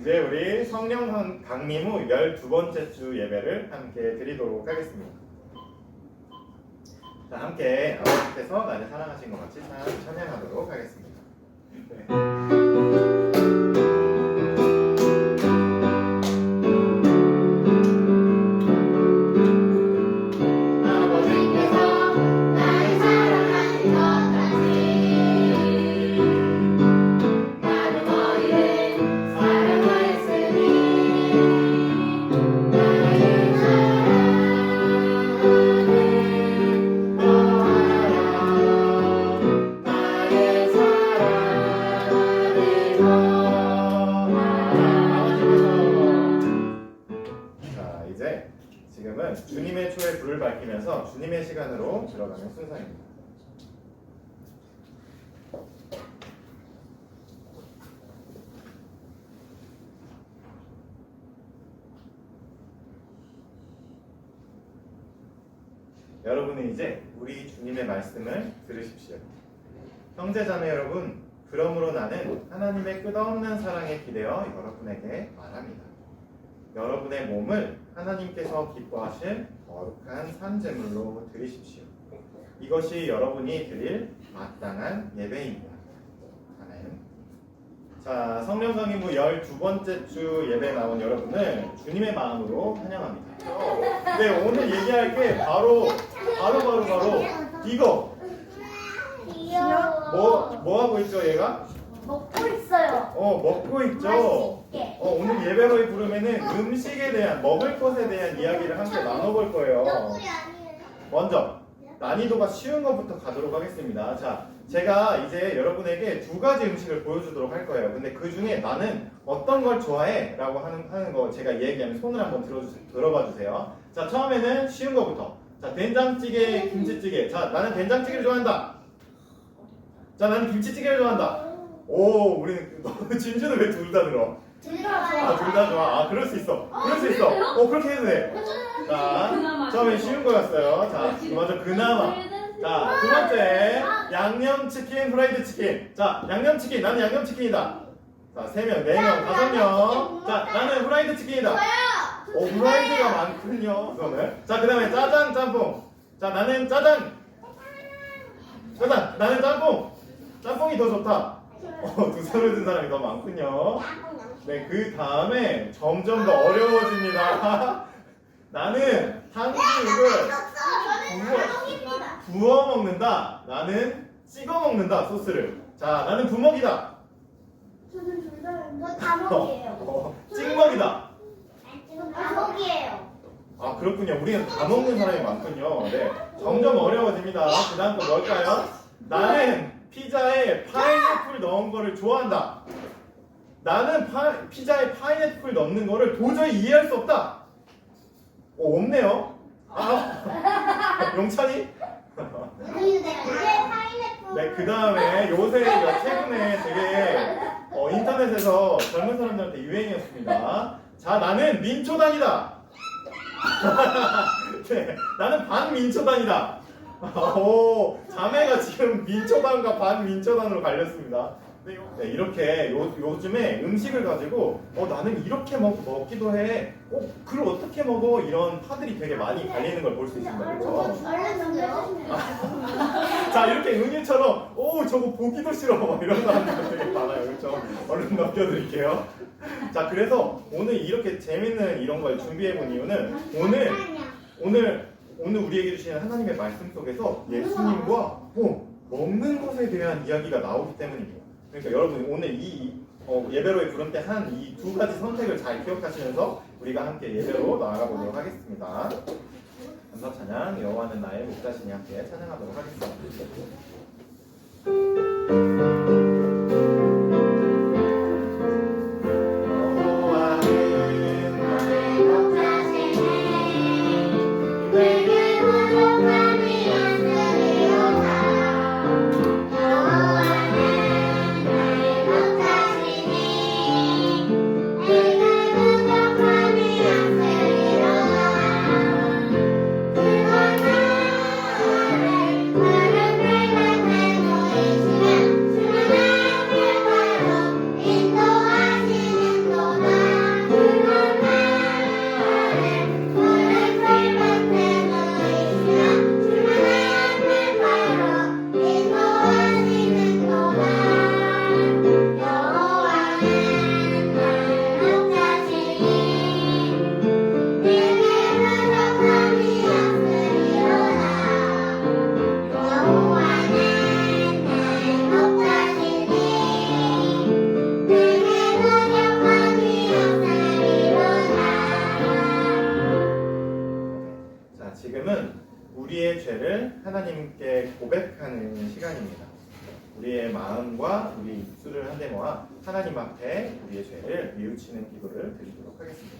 이제 우리 성령 강림 후 12번째 주 예배를 함께 드리도록 하겠습니다. 자, 함께 아버지께서 나를 사랑하신 것 같이 참 찬양하도록 하겠습니다. 네. 지금은 주님의 초에 불을 밝히면서 주님의 시간으로 들어가는 순서입니다. 여러분은 이제 우리 주님의 말씀을 들으십시오. 형제자매 여러분, 그러므로 나는 하나님의 끝없는 사랑에 기대어 여러분에게 말합니다. 여러분의 몸을 하나님께서 기뻐하실 거룩한 산제물로 드리십시오. 이것이 여러분이 드릴 마땅한 예배입니다. 아멘. 자, 성령 후 12번째 주 예배 나온 여러분을 주님의 마음으로 환영합니다. 네, 오늘 얘기할 게 바로 바로 바로 바로 이거 뭐 뭐 하고 있죠, 얘가? 먹고 있 어, 먹고 있죠. 맛있게 어, 오늘 예배로의 부르면은 음식에 대한 먹을 것에 대한 이야기를 함께 나눠볼 거예요. 먼저 난이도가 쉬운 것부터 가도록 하겠습니다. 자, 제가 이제 여러분에게 두 가지 음식을 보여주도록 할 거예요. 근데 그 중에 나는 어떤 걸 좋아해? 라고 하는, 하는 거 제가 얘기하면 손을 한번 들어주, 들어봐 주세요. 자, 처음에는 쉬운 거부터. 자, 된장찌개, 김치찌개. 자, 나는 된장찌개를 좋아한다. 자, 나는 김치찌개를 좋아한다. 오, 우리 진주는 왜 둘 다 들어? 아, 둘 다 좋아. 아, 그럴 수 있어. 그럴 수 있어. 어, 그렇게 해도 돼. 자, 처음엔 쉬운 거였어요. 자, 먼저 그나마. 자, 두 번째. 양념치킨, 프라이드 치킨. 자, 양념치킨. 나는 양념치킨이다. 자, 세 명, 네 명, 다섯 명. 자, 나는 프라이드 치킨이다. 오, 프라이드가 많군요. 그러면. 자, 그 다음에 짜장, 짬뽕. 자, 나는 짜장. 짜장. 나는 짬뽕. 짬뽕이 더 좋다. 어, 두 손을 든 사람이 더 많군요. 네, 그 다음에 점점 더 어려워집니다. 나는 탕수육을 부어 먹는다. 나는 찍어 먹는다. 소스를. 자, 나는 부먹이다. 어, 찍먹이다. 아, 그렇군요. 우리는 다 먹는 사람이 많군요. 네, 점점 어려워집니다. 그 다음 거 뭘까요? 나는 피자에 파인애플 넣은 거를 좋아한다. 나는 파, 피자에 파인애플 넣는 거를 도저히 이해할 수 없다. 어, 없네요. 아, 용찬이? 네, 그 다음에 요새 최근에 되게 어, 인터넷에서 젊은 사람들한테 유행이었습니다. 자, 나는 민초단이다. 네, 나는 반민초단이다. 오, 자매가 지금 민초단과 반민초단으로 갈렸습니다. 네, 요- 네, 이렇게 요, 요즘에 음식을 가지고 어 나는 이렇게 먹, 먹기도 해. 어 그걸 어떻게 먹어? 이런 파들이 되게 많이 갈리는 걸 볼 수 있습니다. 그렇죠? 자 이렇게 은유처럼 오 저거 보기도 싫어 막 이런 사람들 되게 많아요 그렇죠 얼른 넘겨드릴게요 자 그래서 오늘 이렇게 재밌는 이런 걸 준비해 본 이유는 오늘 오늘 오늘 우리에게 주시는 하나님의 말씀 속에서 예수님과 어, 먹는 것에 대한 이야기가 나오기 때문입니다. 그러니까 여러분 오늘 이 어, 예배로의 부름 때 한 이 두 가지 선택을 잘 기억하시면서 우리가 함께 예배로 나아가 보도록 하겠습니다. 감사 찬양 여호와는 나의 목자시니 함께 찬양하도록 하겠습니다. 뉘우치는 기도를 드리도록 하겠습니다.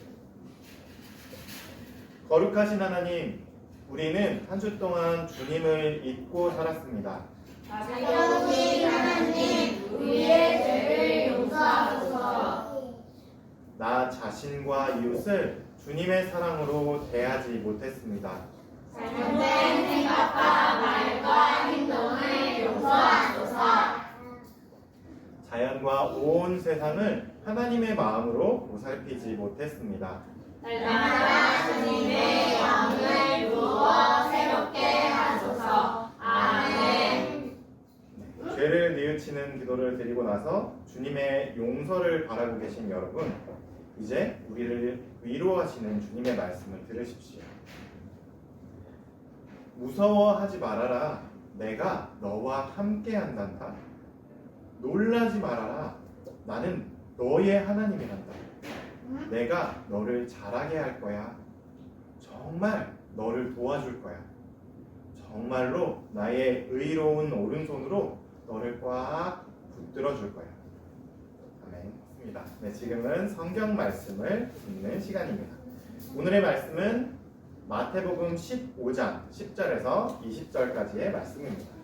거룩하신 하나님, 우리는 한 주 동안 주님을 잊고 살았습니다. 자비로우신 하나님, 우리의 죄를 용서하소서. 나 자신과 이웃을 주님의 사랑으로 대하지 못했습니다. 잘못된 생각과 행동을 용서하소서. 자연과 온 세상을 하나님의 마음으로 보살피지 못했습니다. 주님의 영을 부어 새롭게 하소서. 아멘. 죄를 뉘우치는 기도를 드리고 나서 주님의 용서를 바라고 계신 여러분, 이제 우리를 위로하시는 주님의 말씀을 들으십시오. 무서워하지 말아라. 내가 너와 함께 한단다. 놀라지 말아라. 나는 너의 하나님이란다. 내가 너를 잘하게 할 거야. 정말 너를 도와줄 거야. 정말로 나의 의로운 오른손으로 너를 꽉 붙들어 줄 거야. 아멘. 맞습니다. 네, 지금은 성경 말씀을 읽는 시간입니다. 오늘의 말씀은 마태복음 15장 10절에서 20절까지의 말씀입니다.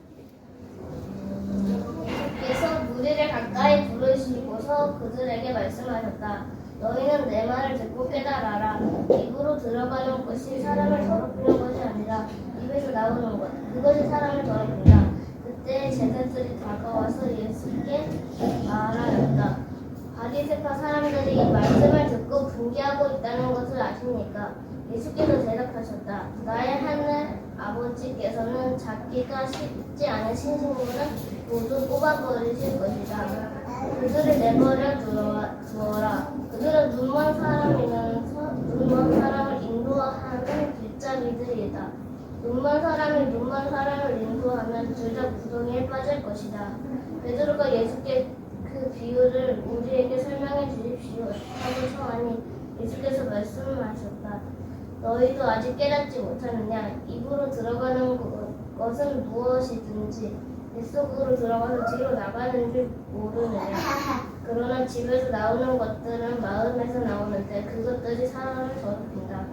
예수께서 무리를 가까이 부르시고서 그들에게 말씀하셨다. 너희는 내 말을 듣고 깨달아라. 입으로 들어가는 것이 사람을 더럽히는 것이 아니라 입에서 나오는 것. 그것이 사람을 더럽힌다. 그때 제자들이 다가와서 예수께 말하였다. 바리새파 사람들이 이 말씀을 듣고 분개하고 있다는 것을 아십니까? 예수께서 대답하셨다. 나의 하늘 아버지께서는 잡기가 쉽지 않은 신신물은 모두 뽑아버리실 것이다. 그들을 내버려 두어라. 그들은 눈먼 사람이면서 눈먼 사람을 인도하는 길잡이들이다. 눈먼 사람이 눈먼 사람을 인도하면 둘다 구덩이에 빠질 것이다. 베드로가 예수께 그 비유를 우리에게 설명해 주십시오. 하고 청하니 예수께서 말씀하셨다. 너희도 아직 깨닫지 못하느냐? 입으로 들어가는 것- 것은 무엇이든지 뱃속으로 들어가서 뒤로 나가는 줄 모르느냐? 그러나 집에서 나오는 것들은 마음에서 나오는데 그것들이 사람을 더럽힌다.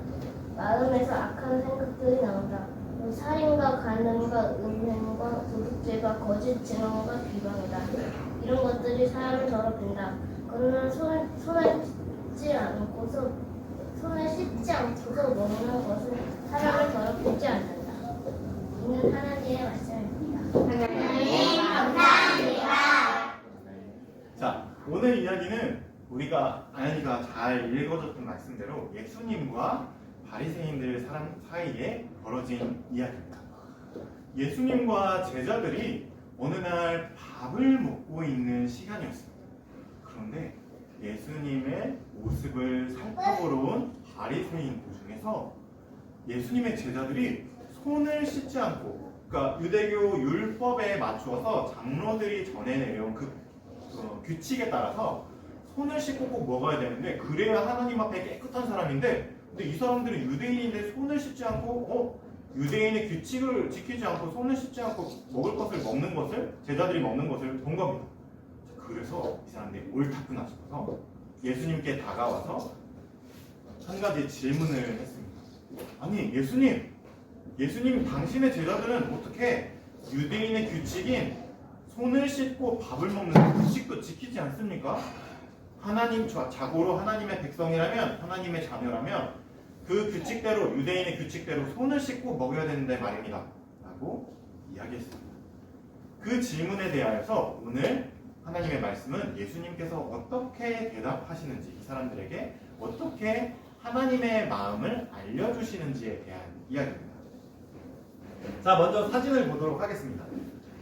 마음에서 악한 생각들이 나온다. 살인과 간음과 음행과 도둑죄가 거짓 증언과 비방이다. 이런 것들이 사람을 더럽힌다. 그러나 손, 손을 씻지 않고서 손을 씻지 않고서 먹는 것은 사람을 더럽히지 않는다. 이는 하나님의 말씀입니다. 감사합니다. 자, 오늘 이야기는 우리가 아연이가 잘 읽어줬던 말씀대로 예수님과 바리새인들 사람 사이에 벌어진 이야기입니다. 예수님과 제자들이 어느 날 밥을 먹고 있는 시간이었습니다. 그런데 예수님의 모습을 살펴보러 온 바리새인 도중에서 예수님의 제자들이 손을 씻지 않고 그러니까 유대교 율법에 맞추어서 장로들이 전해 내려온 그 어, 규칙에 따라서 손을 씻고 꼭 먹어야 되는데 그래야 하나님 앞에 깨끗한 사람인데 근데 이 사람들은 유대인인데 손을 씻지 않고 어 유대인의 규칙을 지키지 않고 손을 씻지 않고 먹을 것을 먹는 것을 제자들이 먹는 것을 본 겁니다. 자, 그래서 이 사람들이 옳다구나 싶어서 예수님께 다가와서 한 가지 질문을 했습니다. 아니 예수님, 예수님 당신의 제자들은 어떻게 유대인의 규칙인 손을 씻고 밥을 먹는 규칙도 지키지 않습니까? 하나님 자- 자고로 하나님의 백성이라면 하나님의 자녀라면 그 규칙대로 유대인의 규칙대로 손을 씻고 먹여야 되는데 말입니다. 라고 이야기했습니다. 그 질문에 대하여서 오늘 하나님의 말씀은 예수님께서 어떻게 대답하시는지 이 사람들에게 어떻게 하나님의 마음을 알려주시는지에 대한 이야기입니다. 자, 먼저 사진을 보도록 하겠습니다.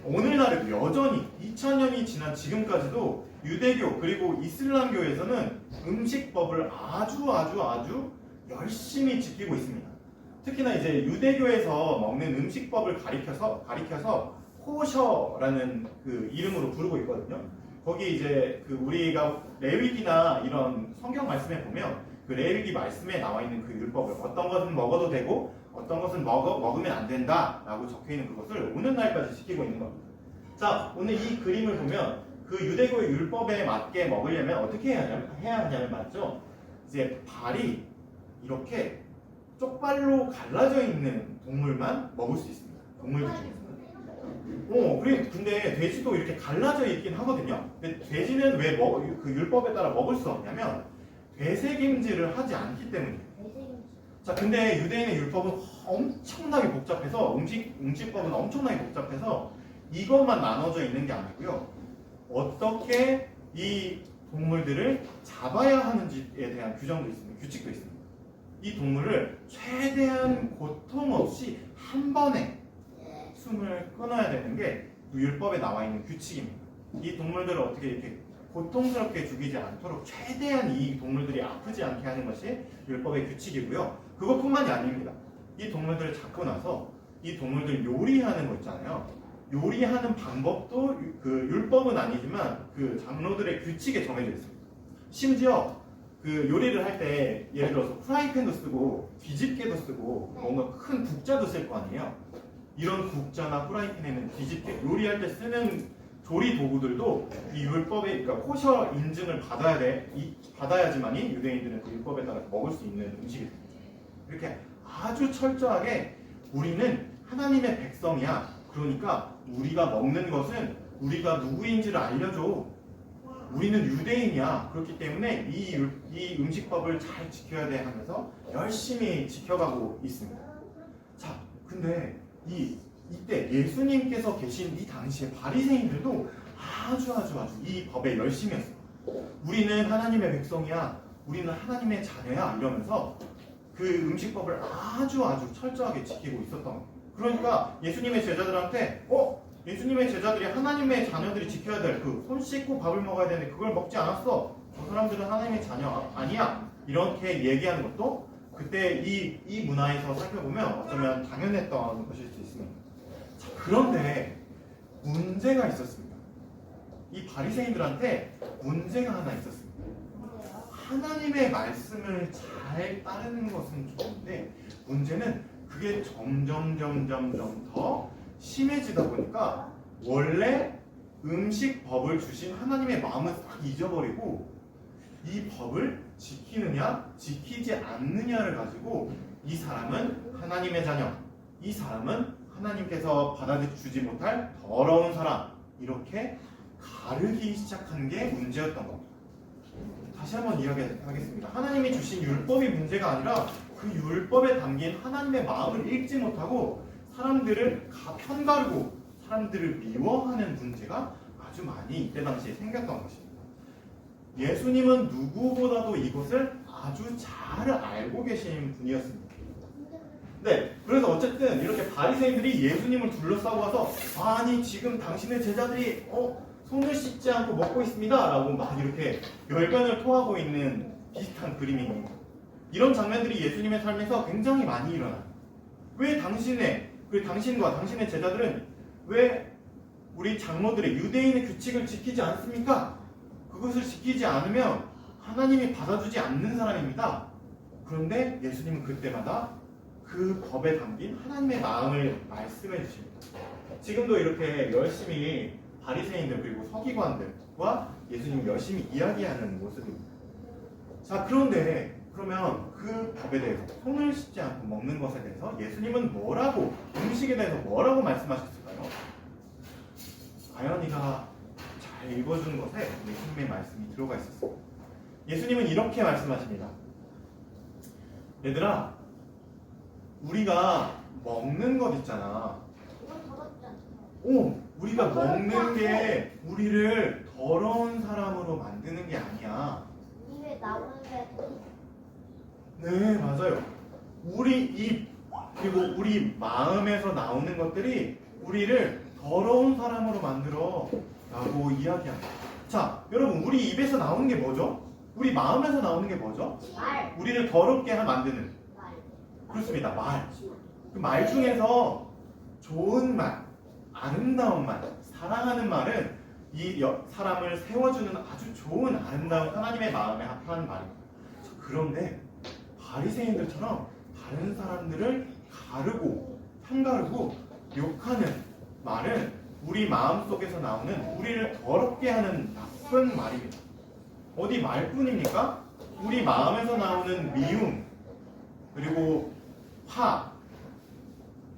오늘날에도 여전히 2000년이 지난 지금까지도 유대교 그리고 이슬람교에서는 음식법을 아주 아주 아주 열심히 지키고 있습니다. 특히나 이제 유대교에서 먹는 음식법을 가리켜서 가리켜서 코셔라는 그 이름으로 부르고 있거든요. 거기 이제 그 우리가 레위기나 이런 성경 말씀에 보면 그 레위기 말씀에 나와 있는 그 율법을 어떤 것은 먹어도 되고 어떤 것은 먹어 먹으면 안 된다라고 적혀 있는 그것을 오는 날까지 지키고 있는 겁니다. 자, 오늘 이 그림을 보면 그 유대교의 율법에 맞게 먹으려면 어떻게 해야 하냐면, 해야 하냐면 맞죠? 이제 발이 이렇게 쪽발로 갈라져 있는 동물만 먹을 수 있습니다. 동물 중에서는. 어, 그래, 근데 돼지도 이렇게 갈라져 있긴 하거든요. 근데 돼지는 왜 먹, 그 율법에 따라 먹을 수 없냐면 되새김질을 하지 않기 때문이에요. 자, 근데 유대인의 율법은 엄청나게 복잡해서 음식 음식법은 엄청나게 복잡해서 이것만 나눠져 있는 게 아니고요. 어떻게 이 동물들을 잡아야 하는지에 대한 규정도 있습니다. 규칙도 있습니다. 이 동물을 최대한 고통 없이 한 번에 숨을 끊어야 되는 게 율법에 나와 있는 규칙입니다. 이 동물들을 어떻게 이렇게 고통스럽게 죽이지 않도록 최대한 이 동물들이 아프지 않게 하는 것이 율법의 규칙이고요. 그것뿐만이 아닙니다. 이 동물들을 잡고 나서 이 동물들 요리하는 거 있잖아요. 요리하는 방법도 유- 그 율법은 아니지만 그 장로들의 규칙에 정해져 있습니다. 심지어 그 요리를 할 때 예를 들어서 프라이팬도 쓰고 뒤집개도 쓰고 뭔가 큰 국자도 쓸 거 아니에요. 이런 국자나 프라이팬에는 뒤집개 요리할 때 쓰는 조리 도구들도 이 율법에 그러니까 코셔 인증을 받아야 돼 이, 받아야지만이 유대인들은 그 율법에 따라 먹을 수 있는 음식이 됩니다. 이렇게 아주 철저하게 우리는 하나님의 백성이야. 그러니까 우리가 먹는 것은 우리가 누구인지를 알려줘. 우리는 유대인이야. 그렇기 때문에 이, 율- 이 음식법을 잘 지켜야 돼 하면서 열심히 지켜가고 있습니다. 자, 근데 이 이때 예수님께서 계신 이 당시에 바리새인들도 아주 아주 아주 이 법에 열심히 했어요. 우리는 하나님의 백성이야. 우리는 하나님의 자녀야. 이러면서 그 음식법을 아주 아주 철저하게 지키고 있었던 거예요. 그러니까 예수님의 제자들한테 어? 예수님의 제자들이 하나님의 자녀들이 지켜야 될 그 손 씻고 밥을 먹어야 되는데 그걸 먹지 않았어. 저 사람들은 하나님의 자녀 아니야. 이렇게 얘기하는 것도 그때 이, 이 문화에서 살펴보면 어쩌면 당연했던 것일 그런데 문제가 있었습니다. 이 바리새인들한테 문제가 하나 있었습니다. 하나님의 말씀을 잘 따르는 것은 좋은데 문제는 그게 점점 점점 점더 심해지다 보니까 원래 음식 법을 주신 하나님의 마음을 싹 잊어버리고 이 법을 지키느냐 지키지 않느냐를 가지고 이 사람은 하나님의 자녀 이 사람은 하나님께서 받아주지 못할 더러운 사람 이렇게 가르기 시작한 게 문제였던 겁니다. 다시 한번 이야기하겠습니다. 하나님이 주신 율법이 문제가 아니라 그 율법에 담긴 하나님의 마음을 읽지 못하고 사람들을 가- 편가르고 사람들을 미워하는 문제가 아주 많이 이때 당시에 생겼던 것입니다. 예수님은 누구보다도 이것을 아주 잘 알고 계신 분이었습니다. 네, 그래서 어쨌든 이렇게 바리새인들이 예수님을 둘러싸고 와서 아니 지금 당신의 제자들이 어 손을 씻지 않고 먹고 있습니다라고 막 이렇게 열변을 토하고 있는 비슷한 그림입니다. 이런 장면들이 예수님의 삶에서 굉장히 많이 일어나요. 왜 당신의 그 당신과 당신의 제자들은 왜 우리 장로들의 유대인의 규칙을 지키지 않습니까? 그것을 지키지 않으면 하나님이 받아주지 않는 사람입니다. 그런데 예수님은 그때마다 그 법에 담긴 하나님의 마음을 말씀해 주십니다. 지금도 이렇게 열심히 바리새인들 그리고 서기관들과 예수님 열심히 이야기하는 모습입니다. 자 그런데 그러면 그 법에 대해서 손을 씻지 않고 먹는 것에 대해서 예수님은 뭐라고 음식에 대해서 뭐라고 말씀하셨을까요? 아연이가 잘 읽어준 것에 예수님의 말씀이 들어가 있었습니다. 예수님은 이렇게 말씀하십니다. 얘들아, 우리가 먹는 것 있잖아. 오, 우리가 먹는 게 우리를 더러운 사람으로 만드는 게 아니야. 입에 나오는데 네, 맞아요. 우리 입 그리고 우리 마음에서 나오는 것들이 우리를 더러운 사람으로 만들어 라고 이야기합니다. 자, 여러분, 우리 입에서 나오는 게 뭐죠? 우리 마음에서 나오는 게 뭐죠? 말. 우리를 더럽게 만드는. 말. 그렇습니다. 말. 그 말 중에서 좋은 말, 아름다운 말, 사랑하는 말은 이 여- 사람을 세워주는 아주 좋은 아름다운 하나님의 마음에 합한 말입니다. 자, 그런데 바리새인들처럼 다른 사람들을 가르고 편가르고 욕하는 말은 우리 마음 속에서 나오는 우리를 더럽게 하는 나쁜 말입니다. 어디 말뿐입니까? 우리 마음에서 나오는 미움 그리고 화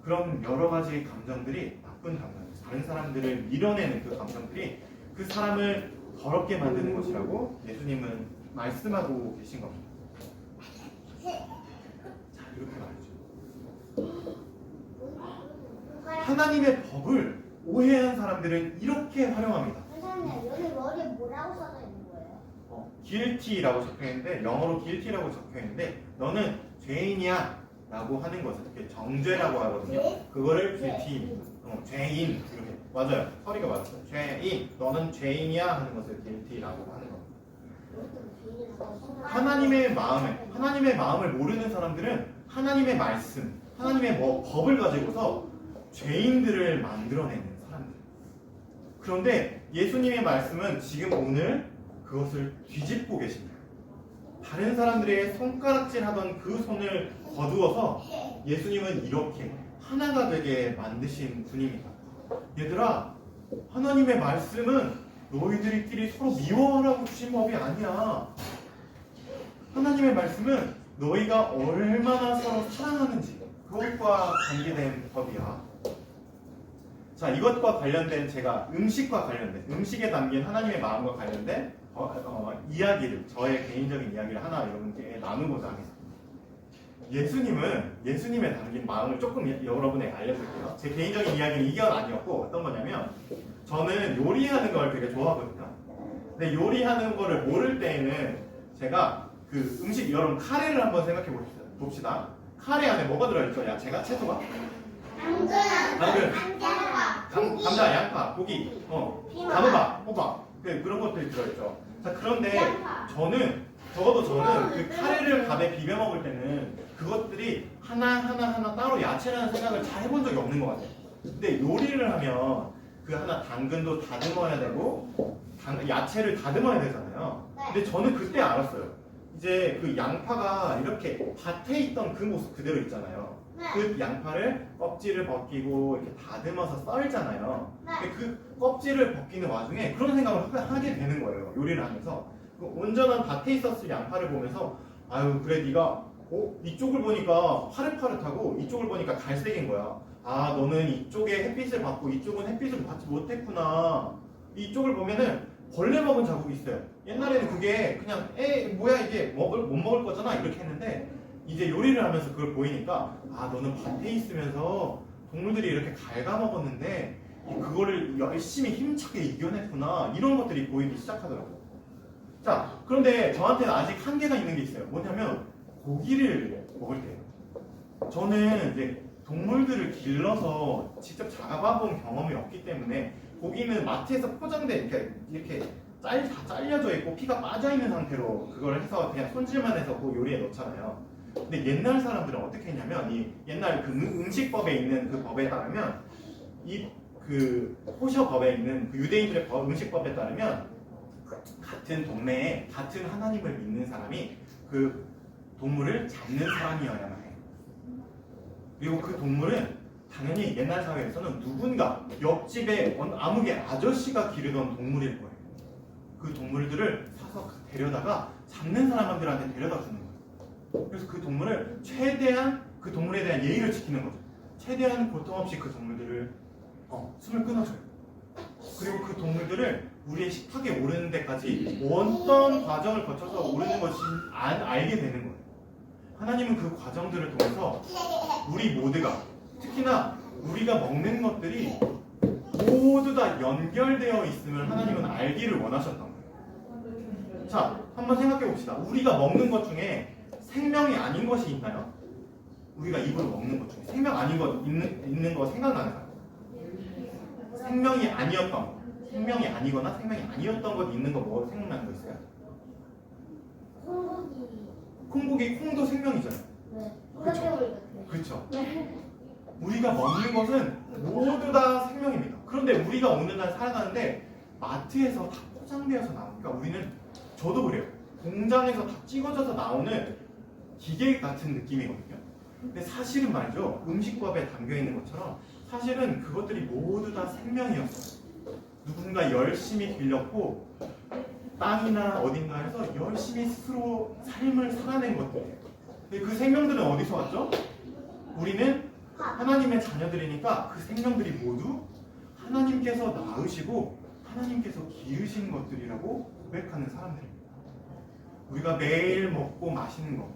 그런 여러 가지 감정들이 나쁜 감정, 다른 사람들을 밀어내는 그 감정들이 그 사람을 더럽게 만드는 것이라고 예수님은 말씀하고 계신 겁니다. 자 이렇게 말이죠. 하나님의 법을 오해한 사람들은 이렇게 활용합니다. 선생님 여기 머리에 뭐라고 써져 있는 거예요? 어, guilty라고 적혀 있는데 영어로 guilty라고 적혀 있는데 너는 죄인이야 라고 하는 것을 이렇게 정죄라고 하거든요. 그거를 guilty, 어, 죄인 이렇게 맞아요. 허리가 맞았어요. 죄인, 너는 죄인이야 하는 것을 guilty라고 하는 겁니다. 하나님의 마음에 하나님의 마음을 모르는 사람들은 하나님의 말씀, 하나님의 뭐 법을 가지고서 죄인들을 만들어내는 사람들. 그런데 예수님의 말씀은 지금 오늘 그것을 뒤집고 계십니다. 다른 사람들의 손가락질 하던 그 손을 거두어서 예수님은 이렇게 하나가 되게 만드신 분입니다. 얘들아, 하나님의 말씀은 너희들끼리 서로 미워하라고 주신 법이 아니야. 하나님의 말씀은 너희가 얼마나 서로 사랑하는지 그것과 관계된 법이야. 자, 이것과 관련된 제가 음식과 관련된 음식에 담긴 하나님의 마음과 관련된 어, 어, 이야기를 저의 개인적인 이야기를 하나 여러분께 나누고자 하겠습니다. 예수님은 예수님의 담긴 마음을 조금 예- 여러분에게 알려드릴게요. 제 개인적인 이야기는 이건 아니었고 어떤 거냐면 저는 요리하는 걸 되게 좋아하거든요. 근데 요리하는 거를 모를 때에는 제가 그 음식 여러분 카레를 한번 생각해 봅시다. 봅시다. 카레 안에 뭐가 들어있죠? 야채가 채소가 당근, 당근. 감, 고기, 감자, 양파, 고기, 어. 단호박, 호박 그, 그런 것들이 들어있죠. 자 그런데 양파. 저는 적어도 저는 그 카레를 밥에 비벼 먹을 때는 그것들이 하나 하나 하나 따로 야채라는 생각을 잘 해본 적이 없는 것 같아요. 근데 요리를 하면 그 하나 당근도 다듬어야 되고 당- 야채를 다듬어야 되잖아요. 근데 저는 그때 알았어요. 이제 그 양파가 이렇게 밭에 있던 그 모습 그대로 있잖아요. 네. 그 양파를 껍질을 벗기고 이렇게 다듬어서 썰잖아요. 근데 그 껍질을 벗기는 와중에 그런 생각을 하- 하게 되는 거예요. 요리를 하면서 그 온전한 밭에 있었을 양파를 보면서 아유 그래 네가 어 이쪽을 보니까 파릇파릇하고 이쪽을 보니까 갈색인 거야. 아 너는 이쪽에 햇빛을 받고 이쪽은 햇빛을 받지 못했구나. 이쪽을 보면은 벌레 먹은 자국이 있어요. 옛날에는 그게 그냥 에 뭐야 이게 먹을 못 먹을 거잖아 이렇게 했는데 이제 요리를 하면서 그걸 보이니까 아 너는 밭에 있으면서 동물들이 이렇게 갉아먹었는데 그거를 열심히 힘차게 이겨냈구나 이런 것들이 보이기 시작하더라고요. 자 그런데 저한테는 아직 한계가 있는 게 있어요. 뭐냐면 고기를 먹을 때요. 저는 이제 동물들을 길러서 직접 잡아본 경험이 없기 때문에 고기는 마트에서 포장돼 이렇게 이렇게 짤, 다 잘려져 있고 피가 빠져 있는 상태로 그걸 해서 그냥 손질만 해서 그 요리에 넣잖아요. 근데 옛날 사람들은 어떻게 했냐면 이 옛날 그 음- 음식법에 있는 그 법에 따르면 이 그 호셔법에 있는 그 유대인들의 법, 음식법에 따르면 같은 동네에 같은 하나님을 믿는 사람이 그 동물을 잡는 사람이어야만 해요. 그리고 그 동물은 당연히 옛날 사회에서는 누군가 옆집에 아무개 아저씨가 기르던 동물일 거예요. 그 동물들을 사서 데려다가 잡는 사람들한테 데려다 주는 거예요. 그래서 그 동물을 최대한 그 동물에 대한 예의를 지키는 거죠. 최대한 고통 없이 그 동물들을 어, 숨을 끊어줘요. 그리고 그 동물들을 우리의 식탁에 오르는 데까지 어떤 과정을 거쳐서 오르는 것이 안 알게 되는 거예요. 하나님은 그 과정들을 통해서 우리 모두가 특히나 우리가 먹는 것들이 모두 다 연결되어 있음을 하나님은 알기를 원하셨던 거예요. 자, 한번 생각해 봅시다. 우리가 먹는 것 중에 생명이 아닌 것이 있나요? 우리가 입으로 먹는 것 중에 생명 아닌 것 있는, 있는 거 생각나는 사람? 생명이 아니었던 거, 생명이 아니거나 생명이 아니었던 것 있는 거 뭐 생각나는 거 있어요? 콩고기. 콩도 생명이잖아요. 네. 소라게물 같아요. 그렇죠. 우리가 먹는 것은 모두 다 생명입니다. 그런데 우리가 오늘날 살아가는데 마트에서 다 포장되어서 나오니까 우리는 저도 그래요. 공장에서 다 찍어져서 나오는 기계 같은 느낌이거든요. 근데 사실은 말이죠. 음식법에 담겨 있는 것처럼 사실은 그것들이 모두 다 생명이었어요. 누군가 열심히 길렀고 땅이나 어딘가에서 열심히 스스로 삶을 살아낸 것들이에요. 근데 그 생명들은 어디서 왔죠? 우리는 하나님의 자녀들이니까 그 생명들이 모두 하나님께서 낳으시고 하나님께서 기르신 것들이라고 고백하는 사람들입니다. 우리가 매일 먹고 마시는 것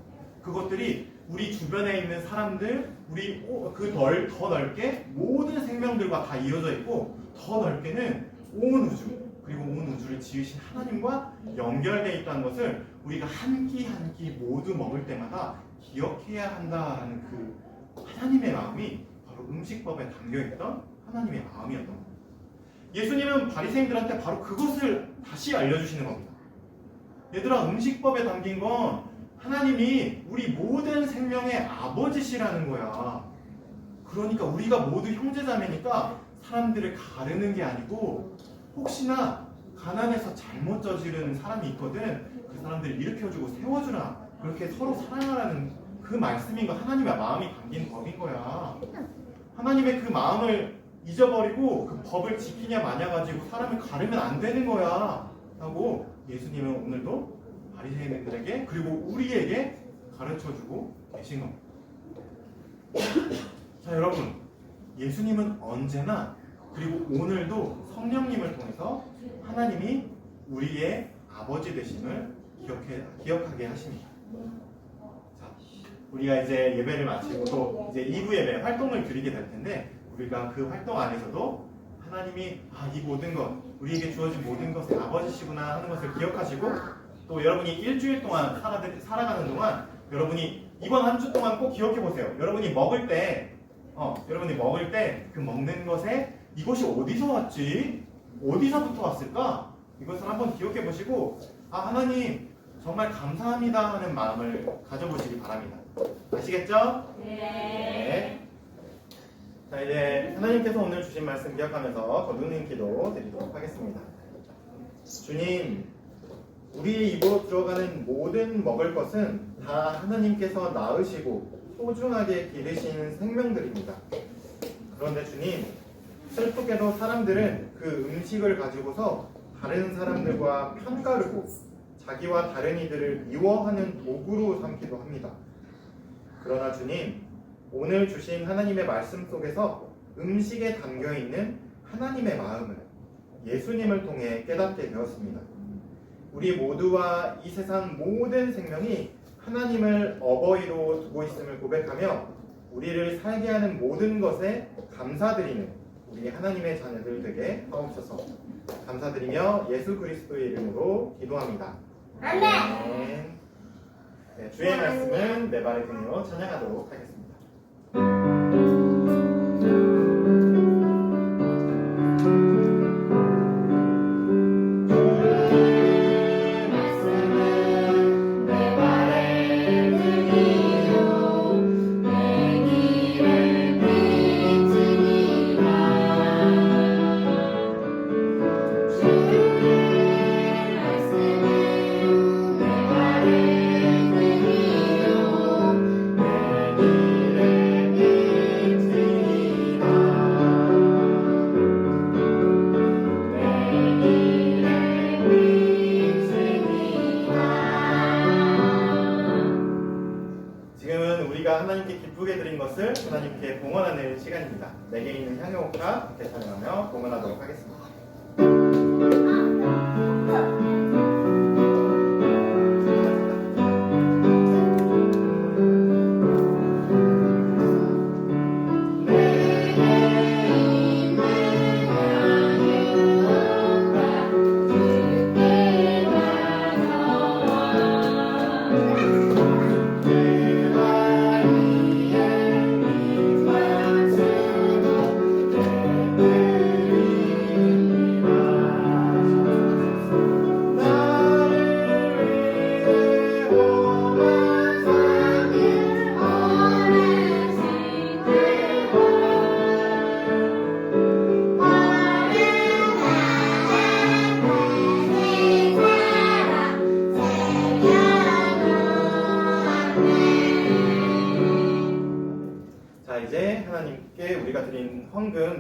그것들이 우리 주변에 있는 사람들 우리 그더 넓게 모든 생명들과 다 이어져 있고 더 넓게는 온 우주 그리고 온 우주를 지으신 하나님과 연결되어 있다는 것을 우리가 한 끼 한 끼 모두 먹을 때마다 기억해야 한다라는 그 하나님의 마음이 바로 음식법에 담겨 있던 하나님의 마음이었던. 예수님은 바리새인들한테 바로 그것을 다시 알려주시는 겁니다. 얘들아 음식법에 담긴 건 하나님이 우리 모든 생명의 아버지시라는 거야. 그러니까 우리가 모두 형제자매니까 사람들을 가르는 게 아니고 혹시나 가난해서 잘못 저지른 사람이 있거든 그 사람들을 일으켜주고 세워주라 그렇게 서로 사랑하라는 그 말씀인 거 하나님의 마음이 담긴 법인 거야. 하나님의 그 마음을 잊어버리고 그 법을 지키냐 마냐 가지고 사람을 가르면 안 되는 거야. 하고 예수님은 오늘도 바리새인들에게 그리고 우리에게 가르쳐주고 계신 겁니다. 자 여러분 예수님은 언제나 그리고 오늘도 성령님을 통해서 하나님이 우리의 아버지 되심을 기억해, 기억하게 하십니다. 자, 우리가 이제 예배를 마치고 또 이제 2부 예배 활동을 드리게 될 텐데 우리가 그 활동 안에서도 하나님이 아, 이 모든 것 우리에게 주어진 모든 것의 아버지시구나 하는 것을 기억하시고 또 여러분이 일주일 동안 살아, 살아가는 동안 여러분이 이번 한 주 동안 꼭 기억해 보세요. 여러분이 먹을 때 어, 여러분이 먹을 때 그 먹는 것에 이것이 어디서 왔지? 어디서부터 왔을까? 이것을 한번 기억해 보시고 아 하나님 정말 감사합니다 하는 마음을 가져보시기 바랍니다. 아시겠죠? 네. 자 이제 하나님께서 오늘 주신 말씀 기억하면서 거두는 기도 드리도록 하겠습니다. 주님, 우리 입으로 들어가는 모든 먹을 것은 다 하나님께서 낳으시고 소중하게 기르신 생명들입니다. 그런데 주님, 슬프게도 사람들은 그 음식을 가지고서 다른 사람들과 편가르고 자기와 다른 이들을 미워하는 도구로 삼기도 합니다. 그러나 주님, 오늘 주신 하나님의 말씀 속에서 음식에 담겨 있는 하나님의 마음을 예수님을 통해 깨닫게 되었습니다. 우리 모두와 이 세상 모든 생명이 하나님을 어버이로 두고 있음을 고백하며 우리를 살게 하는 모든 것에 감사드리는 우리 하나님의 자녀들 되게 하옵소서. 감사드리며 예수 그리스도의 이름으로 기도합니다. 아멘. 네, 주의 말씀은 내 발에 등으로 찬양하도록 하겠습니다.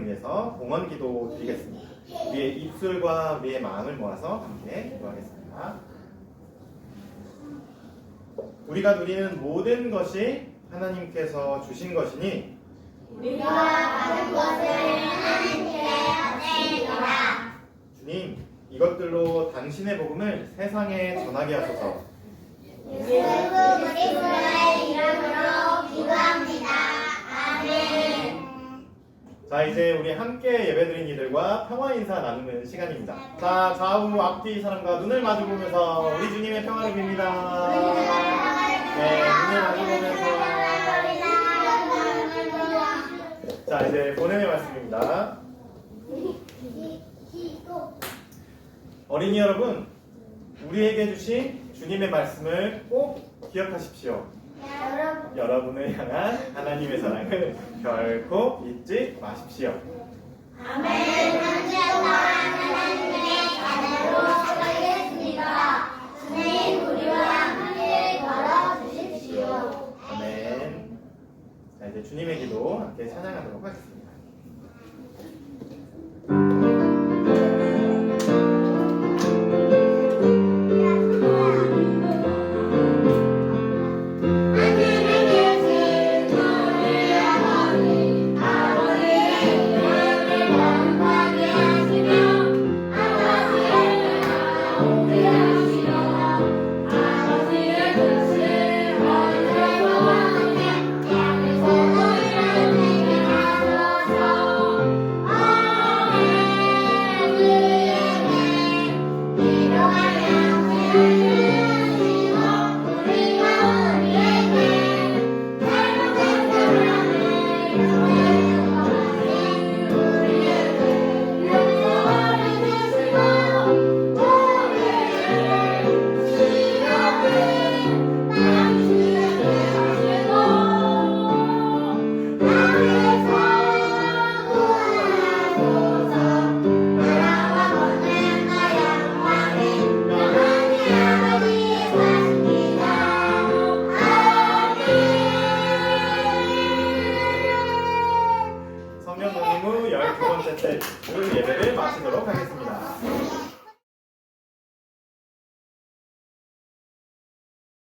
위해서 봉헌 기도 드리겠습니다. 우리의 입술과 우리의 마음을 모아서 함께 기도하겠습니다. 우리가 누리는 모든 것이 하나님께서 주신 것이니 우리가 받은 것을 하나님께 받습니다. 주님 이것들로 당신의 복음을 세상에 전하게 하소서 예수 그리스도의 이름으로 기도합니다. 아멘. 자 이제 우리 함께 예배드린 이들과 평화 인사 나누는 시간입니다. 자 좌우 앞뒤 사람과 눈을 마주 보면서 우리 주님의 평화를 빕니다. 네 눈을 마주 보면서. 자 이제 본연의 말씀입니다. 어린이 여러분 우리에게 주신 주님의 말씀을 꼭 기억하십시오 여러분을 향한 하나님의 사랑을 결코 잊지 마십시오. 아멘. 언제나 하나님의 자녀로 살겠습니다. 주님 우리와 함께 걸어 주십시오. 아멘. 자 이제 주님의 기도 함께 찬양하도록 하겠습니다.